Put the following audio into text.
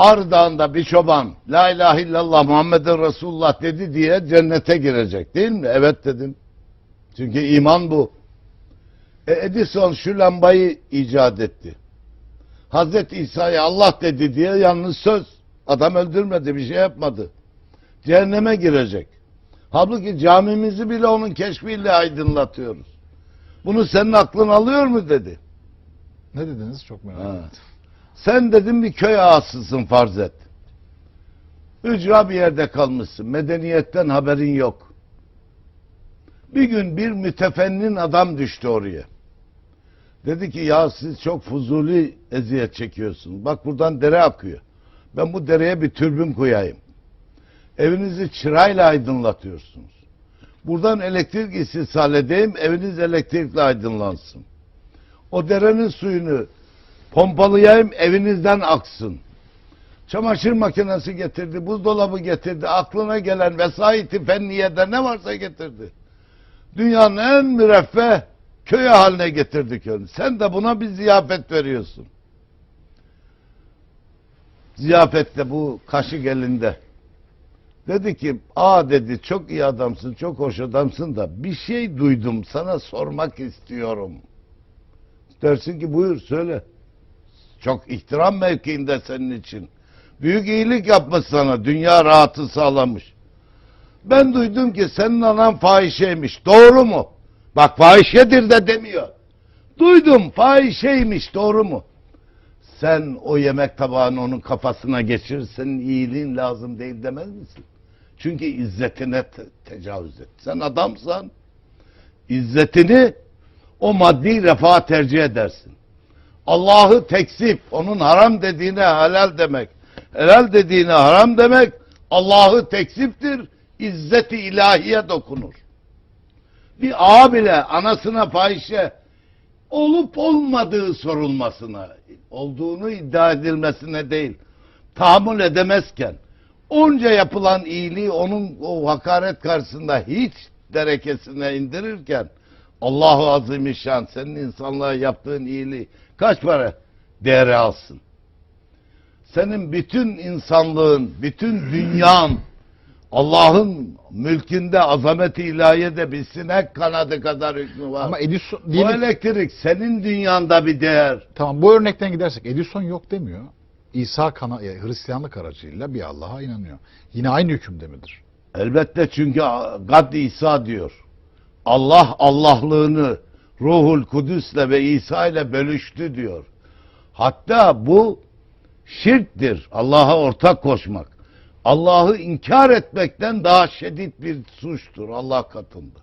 Ağrı Dağı'nda bir çoban La ilahe illallah Muhammeden Resulullah dedi diye cennete girecek değil mi? Evet dedim. Çünkü iman bu. E Edison şu lambayı icat etti. Hazreti İsa'ya Allah dedi diye yalnız söz. Adam öldürmedi bir şey yapmadı. Cehenneme girecek. Halbuki camimizi bile onun keşfiyle aydınlatıyoruz. Bunu senin aklın alıyor mu dedi. Ne dediniz çok merak ettim. Sen dedim bir köy ağasısın farz et. Ücra bir yerde kalmışsın. Medeniyetten haberin yok. Bir gün bir mütefennin adam düştü oraya. Dedi ki ya siz çok fuzuli eziyet çekiyorsunuz. Bak buradan dere akıyor. Ben bu dereye bir türbün koyayım. Evinizi çırayla aydınlatıyorsunuz. Buradan elektrik istisal edeyim, eviniz elektrikle aydınlansın. O derenin suyunu pompalayayım evinizden aksın. Çamaşır makinesi getirdi, buzdolabı getirdi, aklına gelen vesayeti fenniyede ne varsa getirdi. Dünyanın en müreffeh köyü haline getirdi köyünü. Sen de buna bir ziyafet veriyorsun. Ziyafette bu kaşık elinde. Dedi ki, aa dedi çok iyi adamsın, çok hoş adamsın da bir şey duydum sana sormak istiyorum. Dersin ki buyur söyle. Çok ihtiram mevkiinde senin için. Büyük iyilik yapmış sana. Dünya rahatı sağlamış. Ben duydum ki senin anan fahişeymiş. Doğru mu? Bak fahişedir de demiyor. Duydum fahişeymiş. Doğru mu? Sen o yemek tabağını onun kafasına geçir. Senin iyiliğin lazım değil demez misin? Çünkü izzetine te- tecavüz et. Sen adamsan izzetini o maddi refaha tercih edersin. Allah'ı tekzip, onun haram dediğine helal demek, helal dediğine haram demek, Allah'ı tekziptir, izzeti ilahiye dokunur. Bir ağa bile anasına fahişe olup olmadığı sorulmasına, olduğunu iddia edilmesine değil, tahammül edemezken, onca yapılan iyiliği onun o hakaret karşısında hiç derekesine indirirken, Allahu Azimüşşan senin insanlığa yaptığın iyiliği kaç para değeri alsın? Senin bütün insanlığın, bütün dünyan Allah'ın mülkünde azameti ilahiyede bir sinek kanadı kadar hükmü var. Ama Edison Bu diyelim, elektrik senin dünyanda bir değer. tamam bu örnekten gidersek Edison yok demiyor. İsa kana, yani Hristiyanlık aracıyla bir Allah'a inanıyor. Yine aynı hükümde midir? Elbette çünkü Gad İsa diyor. Allah Allahlığını Ruhul Kudüs'le ve İsa ile bölüştü diyor. Hatta bu şirktir. Allah'a ortak koşmak. Allah'ı inkar etmekten daha şiddet bir suçtur Allah katında.